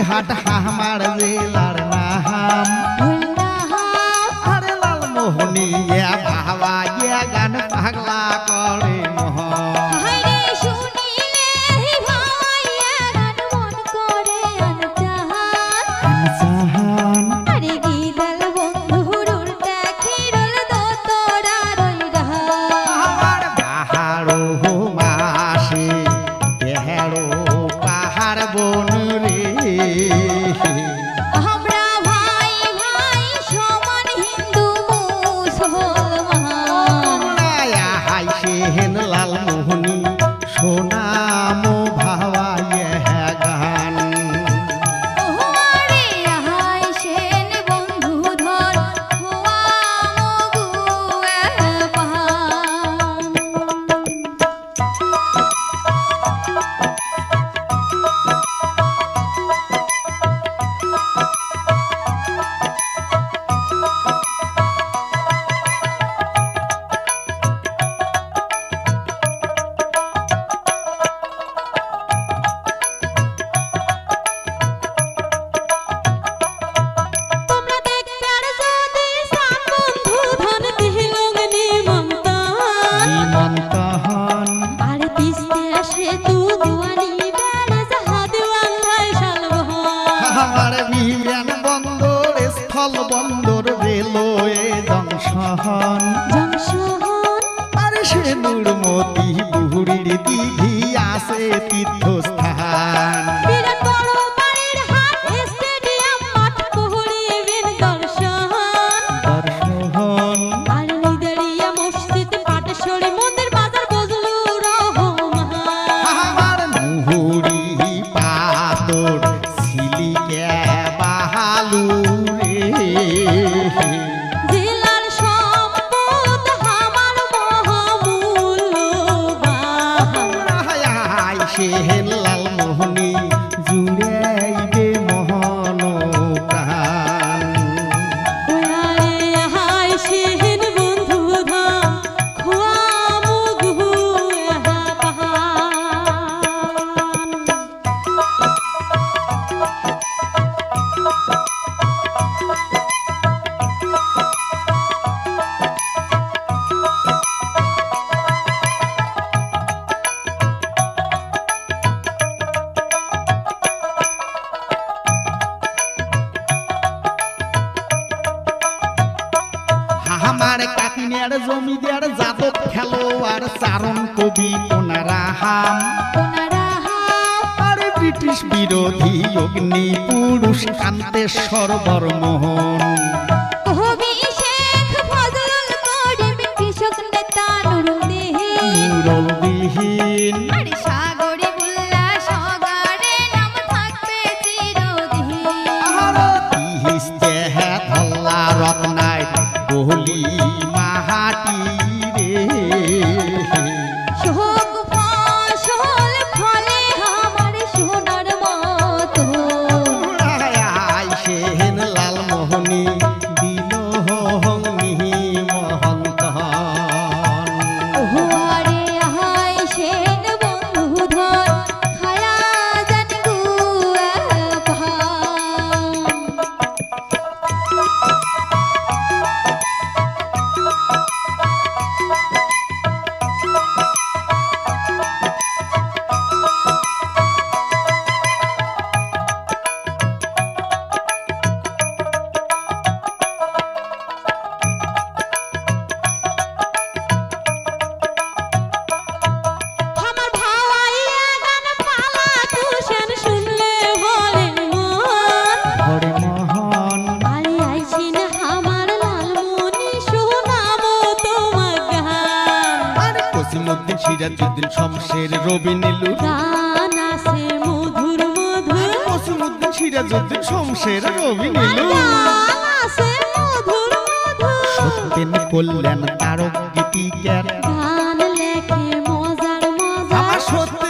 হাট হামার জেলার নাম আরে লাল মোহনিয়া বাহবা ইয়া গান পাগলা করে गौरी दीघिया से। আর জমিদার যাদব খেলোয়াড় চারণ কবি ওনারা হাম। ব্রিটিশ বিরোধী অগ্নি পুরুষ কান্তেশ্বর বর্মোহন সিরাজুদ্দিন শমশের রবি নীলু। মধুর মধুর। মসুমুদ্দিন সিরাজুদ্দিন শমশের রবি নীলু। সত্যেন কল্যাণ তারক গীতিকার। গান লেখে মজার মজা আমার সত্য